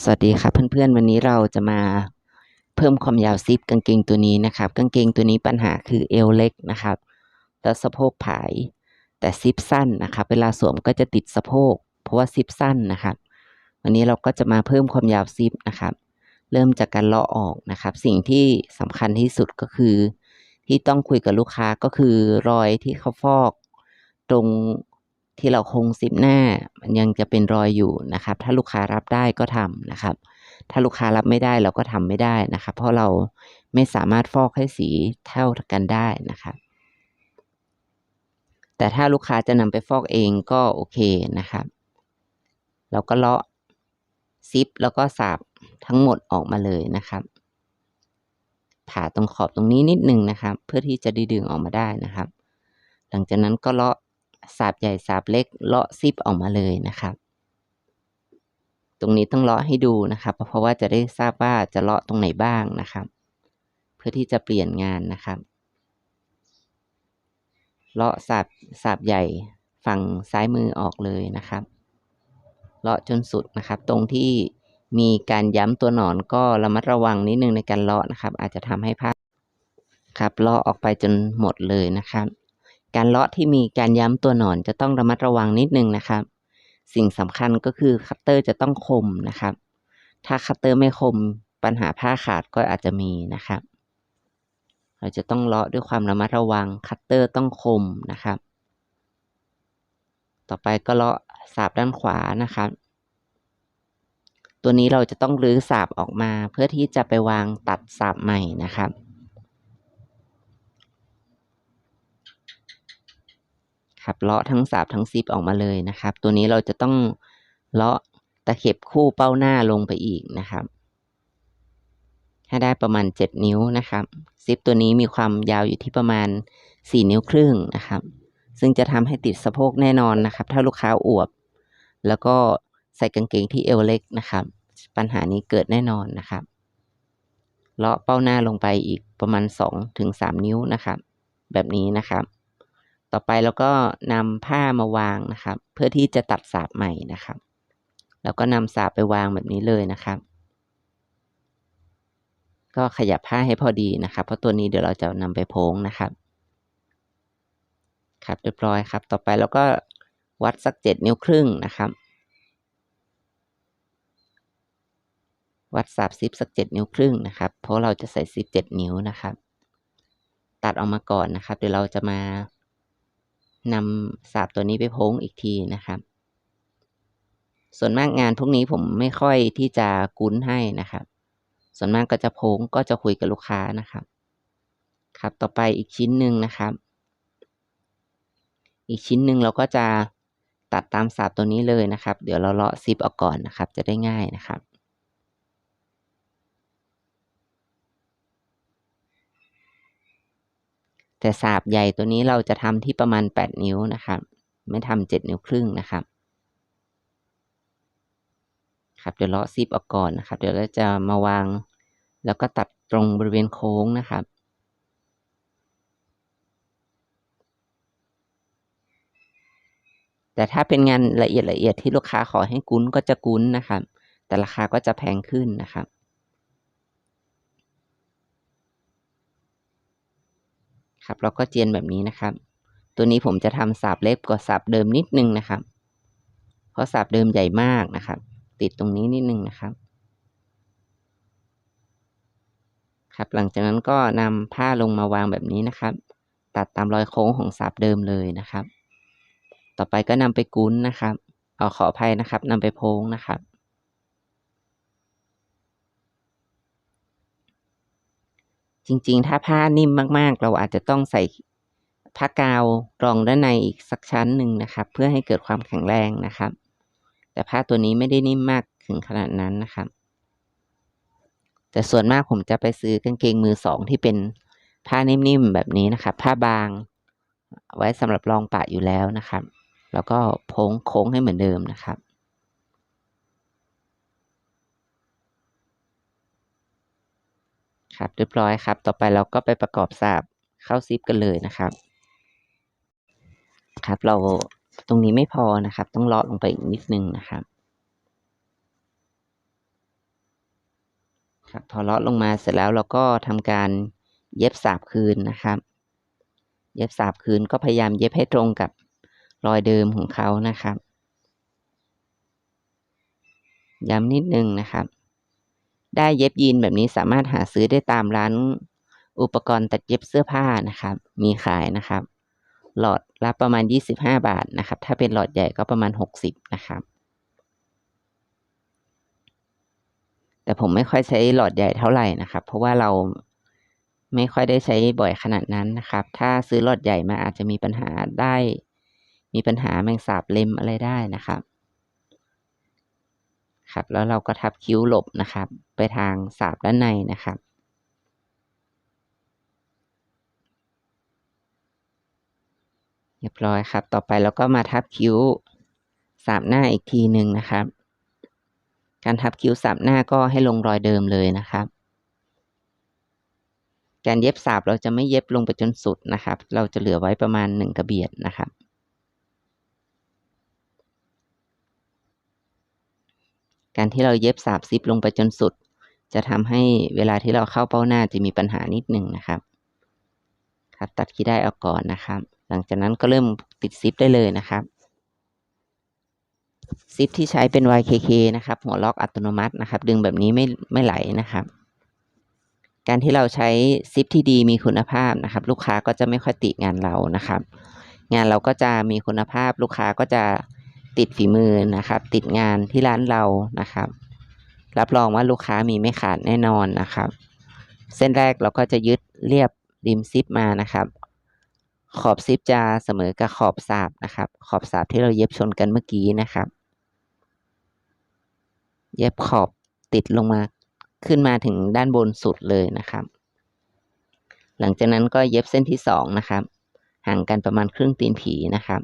สวัสดีครับเพื่อนๆ วันนี้เราจะมาเพิ่มความยาวซิปกางเกงตัวนี้นะครับ กางเกงตัวนี้ปัญหาคือเอวเล็กนะครับแล้วสะโพกผาย แต่ซิปสั้นนะครับ เวลาสวมก็จะติดสะโพก เพราะว่าซิปสั้นนะครับ วันนี้เราก็จะมาเพิ่มความยาวซิปนะครับ เริ่มจากการเลาะออกนะครับ สิ่งที่สำคัญที่สุดก็คือ ที่ต้องคุยกับลูกค้าก็คือรอยที่เขาฟอก ตรง ที่เราคงซิปหน้า มันยังจะเป็นรอยอยู่นะครับ ถ้าลูกค้ารับได้ก็ทำนะครับ ถ้าลูกค้ารับไม่ได้เราก็ทำไม่ได้นะครับ เพราะเราไม่สามารถฟอกให้สีเท่ากันได้นะครับ แต่ถ้าลูกค้าจะนำไปฟอกเองก็โอเคนะครับ เราก็เลาะซิปแล้วก็สาบทั้งหมดออกมาเลยนะครับผ่าตรงขอบตรงนี้นิดนึงนะครับ เพื่อที่จะด้ดึงออกมาได้นะครับ หลังจากนั้นก็เลาะ สาบใหญ่สาบเล็กเลาะซิปออกมาเลยนะครับ ตรงนี้ต้องเลาะให้ดูนะครับ เพราะว่าจะได้ทราบว่าจะเลาะตรงไหนบ้างนะครับ เพื่อที่จะเปลี่ยนงานนะครับ เลาะสาบสาบใหญ่ฝั่งซ้ายมือออกเลยนะครับ เลาะจนสุดนะครับ ตรงที่มีการย้ำตัวหนอนก็ระมัดระวังนิดนึงในการเลาะนะครับ อาจจะทำให้ผ้าครับเลาะออกไปจนหมดเลยนะครับ การเลาะที่มีการย้ำตัวหนอนจะต้องระมัดระวังนิดนึงนะครับ สิ่งสำคัญก็คือคัตเตอร์จะต้องคมนะครับ ถ้าคัตเตอร์ไม่คมปัญหาผ้าขาดก็อาจจะมีนะครับ เราจะต้องเลาะด้วยความระมัดระวังคัตเตอร์ต้องคมนะครับ ต่อไปก็เลาะสาบด้านขวานะครับ ตัวนี้เราจะต้องรื้อสาบออกมาเพื่อที่จะไปวางตัดสาบใหม่นะครับ ครับเลาะทั้งสาบทั้งซิปออกมาเลยนะครับ ตัวนี้เราจะต้องเลาะตะเข็บคู่เป้าหน้าลงไปอีกนะครับให้ได้ประมาณ 7 นิ้วนะครับซิปตัวนี้มีความยาวอยู่ที่ประมาณ 4 นิ้วครึ่งนะครับ ซึ่งจะทำให้ติดสะโพกแน่นอนนะครับ ถ้าลูกค้าอวบ แล้วก็ใส่กางเกงที่เอวเล็กนะครับ ปัญหานี้เกิดแน่นอนนะครับเลาะเป้าหน้าลงไปอีกประมาณ2ถึง3นิ้วนะครับ แบบนี้นะครับ ต่อไปเราก็นำผ้ามาวางนะครับ เพื่อที่จะตัดสาบใหม่นะครับ แล้วก็นำสาบไปวางแบบนี้เลยนะครับ ก็ขยับผ้าให้พอดีนะครับ เพราะตัวนี้เดี๋ยวเราจะนำไปโพ้งนะครับ ครับเรียบร้อยครับ ต่อไปเราก็วัดสักเจ็ดนิ้วครึ่งนะครับ วัดสาบซิปสักเจ็ดนิ้วครึ่งนะครับ เพราะเราจะใส่ซิปเจ็ดนิ้วนะครับ ตัดออกมาก่อนนะครับ เดี๋ยวเราจะมา นำสาบตัวนี้ไปโพ้งอีกทีนะครับ ส่วนมากงานพวกนี้ผมไม่ค่อยที่จะกุ้นให้นะครับ ส่วนมากก็จะโพ้งก็จะคุยกับลูกค้านะครับ ครับต่อไปอีกชิ้นหนึ่งนะครับ อีกชิ้นหนึ่งเราก็จะตัดตามสาบตัวนี้เลยนะครับ เดี๋ยวเราเลาะซิปออกก่อนนะครับ จะได้ง่ายนะครับ แต่สาบใหญ่ตัวนี้เราจะทำที่ประมาณ 8 นิ้วนะครับ ไม่ทำ7นิ้วครึ่งนะครับครับเดี๋ยวเลาะซิปออกก่อนนะครับ เดี๋ยวเราจะมาวาง แล้วก็ตัดตรงบริเวณโค้งนะครับ แต่ถ้าเป็นงานละเอียดละเอียดที่ลูกค้าขอให้กุ้นก็จะกุ้นนะครับ แต่ราคาก็จะแพงขึ้นนะครับ ครับเราก็เจียนแบบนี้นะครับ ตัวนี้ผมจะทำสาบเล็กกว่าสาบเดิมนิดนึงนะครับ เพราะสาบเดิมใหญ่มากนะครับ ติดตรงนี้นิดนึงนะครับ ครับ หลังจากนั้นก็นำผ้าลงมาวางแบบนี้นะครับ ตัดตามรอยโค้งของสาบเดิมเลยนะครับ ต่อไปก็นำไปกุ้นนะครับเอาขออภัยนะครับนำไปโพ้งนะครับ จริงๆ ถ้าผ้านิ่มมากๆ เราอาจจะต้องใส่ผ้ากาวรองด้านในอีกสักชั้นหนึ่งนะครับ เพื่อให้เกิดความแข็งแรงนะครับ แต่ผ้าตัวนี้ไม่ได้นิ่มมากถึงขนาดนั้นนะครับ แต่ส่วนมากผมจะไปซื้อกางเกงมือสองที่เป็นผ้านิ่มๆแบบนี้นะครับ ผ้าบาง ไว้สำหรับรองปะอยู่แล้วนะครับ แล้วก็โพ้งโค้งให้เหมือนเดิมนะครับ ครับเรียบร้อยครับ ต่อไปเราก็ไปประกอบสาบเข้าซิปกันเลยนะครับ ครับ เราตรงนี้ไม่พอนะครับ ต้องเลาะลงไปอีกนิดนึงนะครับ ครับพอเลาะลงมาเสร็จแล้วเราก็ทำการเย็บสาบคืนนะครับ เย็บสาบคืนก็พยายามเย็บให้ตรงกับรอยเดิมของเขานะครับ ย้ำนิดนึงนะครับ ได้เย็บยีนแบบนี้สามารถหาซื้อได้ตามร้านอุปกรณ์ตัดเย็บเสื้อผ้านะครับ มีขายนะครับ หลอดละประมาณ 25 บาทนะครับ ถ้าเป็นหลอดใหญ่ก็ประมาณ 60 นะครับ แต่ผมไม่ค่อยใช้หลอดใหญ่เท่าไหร่นะครับ เพราะว่าเราไม่ค่อยได้ใช้บ่อยขนาดนั้นนะครับ ถ้าซื้อหลอดใหญ่มาอาจจะมีปัญหาได้ มีปัญหาแมงสาบเล็มอะไรได้นะครับ ครับ แล้วเราก็ทับคิ้วหลบนะครับ ไปทางสาบด้านในนะครับ เรียบร้อยครับ ต่อไปเราก็มาทับคิ้วสาบหน้าอีกทีหนึ่งนะครับ การทับคิ้วสาบหน้าก็ให้ลงรอยเดิมเลยนะครับ การเย็บสาบเราจะไม่เย็บลงไปจนสุดนะครับ เราจะเหลือไว้ประมาณหนึ่งกระเบียดนะครับ การที่เราเย็บสาบซิปลงไปจนสุด จะทำให้เวลาที่เราเข้าเป้าหน้าจะมีปัญหานิดหนึ่งนะครับ ครับ ตัดขี้ได้ออกก่อนนะครับ หลังจากนั้นก็เริ่มติดซิปได้เลยนะครับซิปที่ใช้เป็น YKK นะครับ หัวล็อกอัตโนมัตินะครับ ดึงแบบนี้ไม่ไม่ไหลนะครับ การที่เราใช้ซิปที่ดีมีคุณภาพนะครับ ลูกค้าก็จะไม่ค่อยติงานเรานะครับ งานเราก็จะมีคุณภาพลูกค้าก็จะ ติดฝีมือนะครับ ติดงานที่ร้านเรานะครับ รับรองว่าลูกค้ามีไม่ขาดแน่นอนนะครับ เส้นแรกเราก็จะยึดเรียบริมซิปมานะครับ ขอบซิปจะเสมอกับขอบสาบนะครับ ขอบสาบที่เราเย็บชนกันเมื่อกี้นะครับ เย็บขอบติดลงมาขึ้นมาถึงด้านบนสุดเลยนะครับ หลังจากนั้นก็เย็บเส้นที่สองนะครับ ห่างกันประมาณครึ่งตีนผีนะครับ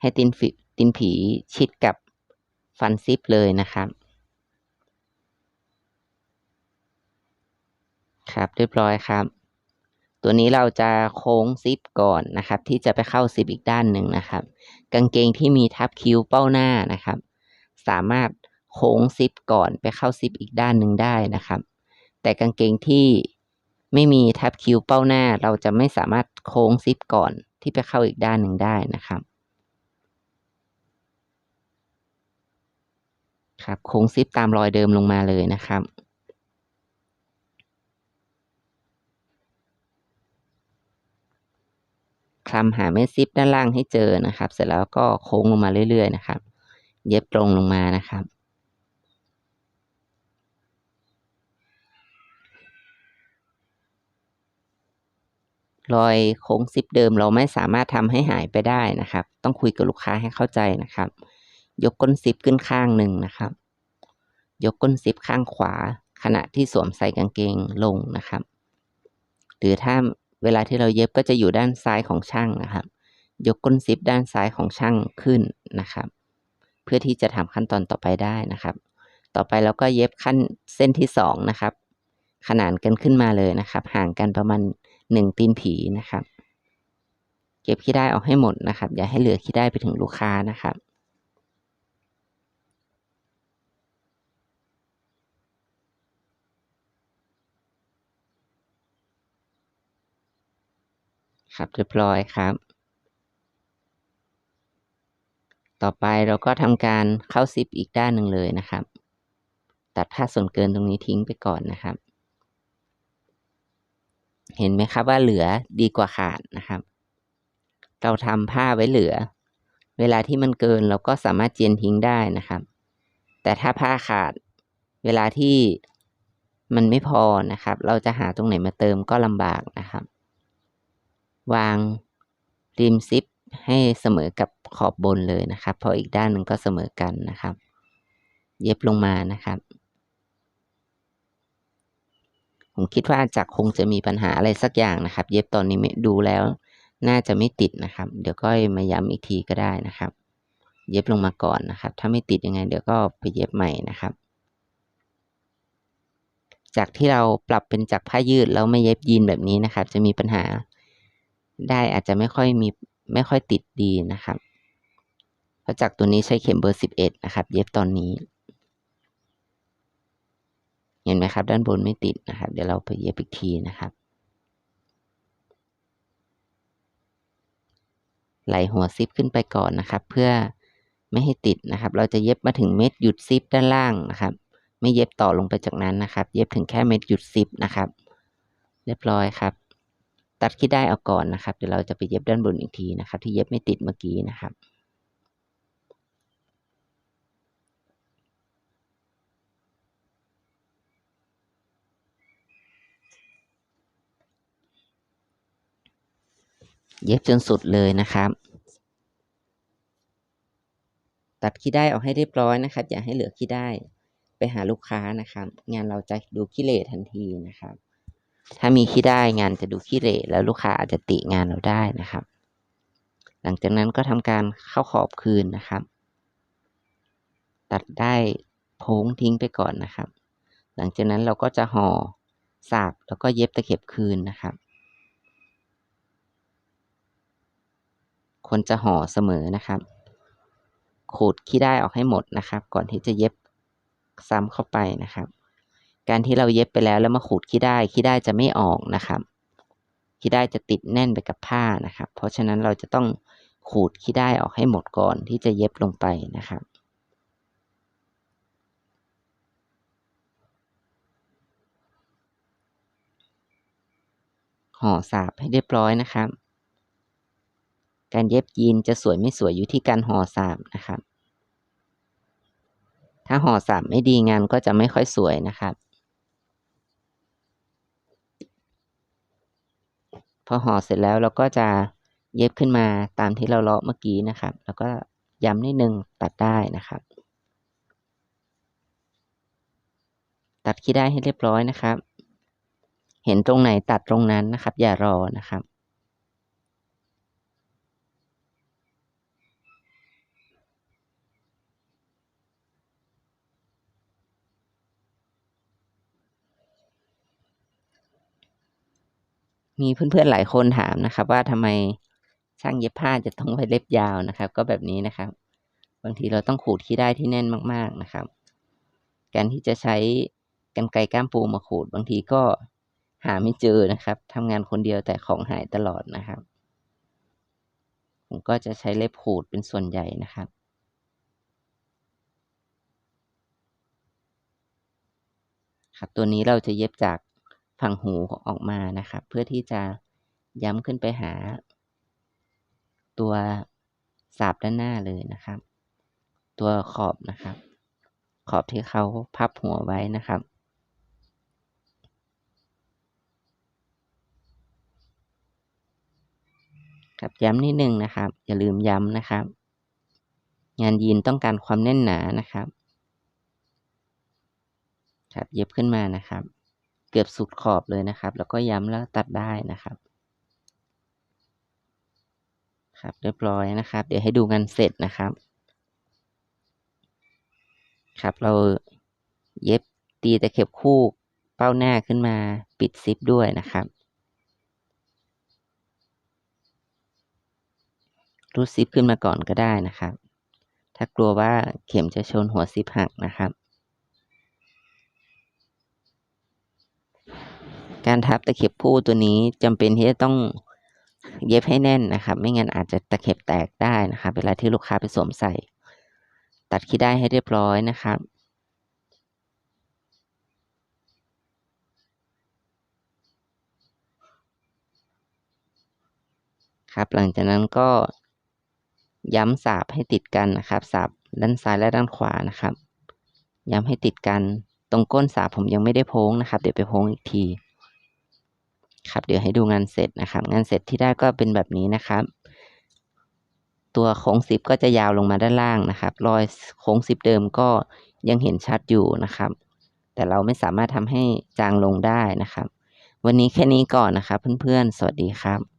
ให้ตีนฝี ตีนผีชิดกับฟันซิปเลยนะครับ ครับเรียบร้อยครับ ตัวนี้เราจะโค้งซิปก่อนนะครับ ที่จะไปเข้าซิปอีกด้านหนึ่งนะครับ กางเกงที่มีทับคิ้วเป้าหน้านะครับ สามารถโค้งซิปก่อนไปเข้าซิปอีกด้านหนึ่งได้นะครับ แต่กางเกงที่ไม่มีทับคิ้วเป้าหน้า เราจะไม่สามารถโค้งซิปก่อนที่ไปเข้าอีกด้านหนึ่งได้นะครับ ครับโค้งซิปตามรอยเดิมลงมาเลยนะครับ คลำหาเม็ดซิปด้านล่างให้เจอนะครับ เสร็จแล้วก็โค้งลงมาเรื่อย ๆ นะครับ เย็บตรงลงมานะครับรอยโค้งซิปเดิมเราไม่สามารถทำให้หายไปได้นะครับ ต้องคุยกับลูกค้าให้เข้าใจนะครับ ยกก้นซิปขึ้นข้างหนึ่งนะครับ ยกก้นซิปข้างขวา ขณะที่สวมใส่กางเกงลงนะครับ หรือถ้าเวลาที่เราเย็บก็จะอยู่ด้านซ้ายของช่างนะครับ ยกก้นซิปด้านซ้ายของช่างขึ้นนะครับ เพื่อที่จะทำขั้นตอนต่อไปได้นะครับ ต่อไปเราก็เย็บขั้นเส้นที่สองนะครับ ขนานกันขึ้นมาเลยนะครับ ห่างกันประมาณหนึ่งตีนผีนะครับ เก็บขี้ได้ออกให้หมดนะครับ อย่าให้เหลือขี้ได้ไปถึงลูกค้านะครับ ครับเรียบร้อยครับ ต่อไปเราก็ทำการเข้าซิปอีกด้านหนึ่งเลยนะครับ ตัดผ้าส่วนเกินตรงนี้ทิ้งไปก่อนนะครับ เห็นไหมครับว่าเหลือดีกว่าขาดนะครับ เราทำผ้าไว้เหลือ เวลาที่มันเกินเราก็สามารถเจียนทิ้งได้นะครับ แต่ถ้าผ้าขาด เวลาที่มันไม่พอนะครับ เราจะหาตรงไหนมาเติมก็ลำบากนะครับ วางริมซิปให้เสมอกับขอบบนเลยนะครับพออีกด้านหนึ่งก็เสมอกันนะครับ เย็บลงมานะครับ ผมคิดว่าจากคงจะมีปัญหาอะไรสักอย่างนะครับ เย็บตอนนี้ดูแล้วน่าจะไม่ติดนะครับ เดี๋ยวก็มาย้ำอีกทีก็ได้นะครับ เย็บลงมาก่อนนะครับ ถ้าไม่ติดยังไง เดี๋ยวก็ไปเย็บใหม่นะครับ จากที่เราปรับเป็นจากผ้ายืดแล้วไม่เย็บยีนแบบนี้นะครับ จะมีปัญหา ได้อาจจะไม่ค่อยมีไม่ค่อยติดดีนะครับเพราะจากตัวนี้ใช้เข็มเบอร์สิบเอ็ดนะครับ เย็บตอนนี้ เห็นไหมครับ ด้านบนไม่ติดนะครับ เดี๋ยวเราไปเย็บอีกทีนะครับ ไหลหัวซิปขึ้นไปก่อนนะครับ เพื่อไม่ให้ติดนะครับ เราจะเย็บมาถึงเม็ดหยุดซิปด้านล่างนะครับ ไม่เย็บต่อลงไปจากนั้นนะครับ เย็บถึงแค่เม็ดหยุดซิปนะครับ เรียบร้อยครับ ตัดขี้ได้เอาก่อนนะครับ เดี๋ยวเราจะไปเย็บด้านบนอีกทีนะครับ ที่เย็บไม่ติดเมื่อกี้นะครับเย็บจนสุดเลยนะครับ ตัดขี้ได้ออกให้เรียบร้อยนะครับ อย่าให้เหลือขี้ได้ ไปหาลูกค้านะครับ งานเราจะดูขี้เหร่ทันทีนะครับ ถ้ามีขี้ได้งานจะดูขี้เหร่แล้วลูกค้าอาจจะติงานเราได้นะครับ หลังจากนั้นก็ทำการเข้าขอบคืนนะครับ ตัดได้โพ้งทิ้งไปก่อนนะครับ หลังจากนั้นเราก็จะห่อสาบแล้วก็เย็บตะเข็บคืนนะครับควรจะห่อเสมอนะครับขูดขี้ได้ออกให้หมดนะครับ ก่อนที่จะเย็บซ้ำเข้าไปนะครับ การที่เราเย็บไปแล้วแล้วมาขูดขี้ได้ขี้ได้จะไม่ออกนะครับขี้ได้จะติดแน่นไปกับผ้านะครับ เพราะฉะนั้นเราจะต้องขูดขี้ได้ออกให้หมดก่อนที่จะเย็บลงไปนะครับ ห่อสาบให้เรียบร้อยนะครับ การเย็บยีนจะสวยไม่สวยอยู่ที่การห่อสาบนะครับ ถ้าห่อสาบไม่ดีงานก็จะไม่ค่อยสวยนะครับ พอห่อเสร็จแล้วเราก็จะเย็บขึ้นมาตามที่เราเลาะเมื่อกี้นะครับ แล้วก็ย้ำนิดนึงตัดได้นะครับ ตัดขี้ได้ให้เรียบร้อยนะครับ เห็นตรงไหนตัดตรงนั้นนะครับ อย่ารอนะครับ มีเพื่อนๆหลายคนถามนะครับ ว่าทำไมช่างเย็บผ้าจะต้องไปเล็บยาวนะครับ ก็แบบนี้นะครับ บางทีเราต้องขูดขี้ได้ที่แน่นมากๆนะครับ การที่จะใช้กรรไกรก้ามปูมาขูด บางทีก็หาไม่เจอนะครับทำงานคนเดียวแต่ของหายตลอดนะครับ ผมก็จะใช้เล็บขูดเป็นส่วนใหญ่นะครับครับตัวนี้เราจะเย็บจาก ฝั่งหูออกมานะครับ เพื่อที่จะย้ำขึ้นไปหา ตัวสาบด้านหน้าเลยนะครับ ตัวขอบนะครับ ขอบที่เขาพับหัวไว้นะครับครับย้ำนิดนึงนะครับ อย่าลืมย้ำนะครับ งานยีนต้องการความแน่นหนานะครับ ครับเย็บขึ้นมานะครับ เกือบสุดขอบเลยนะครับ แล้วก็ย้ำแล้วตัดได้นะครับ ครับเรียบร้อยนะครับ เดี๋ยวให้ดูงานเสร็จนะครับ ครับเราเย็บตีตะเข็บคู่เป้าหน้าขึ้นมาปิดซิปด้วยนะครับรูดซิปขึ้นมาก่อนก็ได้นะครับ ถ้ากลัวว่าเข็มจะชนหัวซิปหักนะครับ การทับตะเข็บคู่ตัวนี้จำเป็นที่จะต้องเย็บให้แน่นนะครับ ไม่งั้นอาจจะตะเข็บแตกได้นะครับ เวลาที่ลูกค้าไปสวมใส่ ตัดขี้ได้ให้เรียบร้อยนะครับครับหลังจากนั้นก็ย้ำสาบให้ติดกันนะครับสาบด้านซ้ายและด้านขวานะครับ ย้ำให้ติดกันตรงก้นสาบผมยังไม่ได้โพ้งนะครับ เดี๋ยวไปโพ้งอีกที ครับเดี๋ยวให้ดูงานเสร็จนะครับ งานเสร็จที่ได้ก็เป็นแบบนี้นะครับ ตัวโค้งซิปก็จะยาวลงมาด้านล่างนะครับ รอยโค้งซิปเดิมก็ยังเห็นชัดอยู่นะครับ แต่เราไม่สามารถทำให้จางลงได้นะครับ วันนี้แค่นี้ก่อนนะครับเพื่อนๆ สวัสดีครับ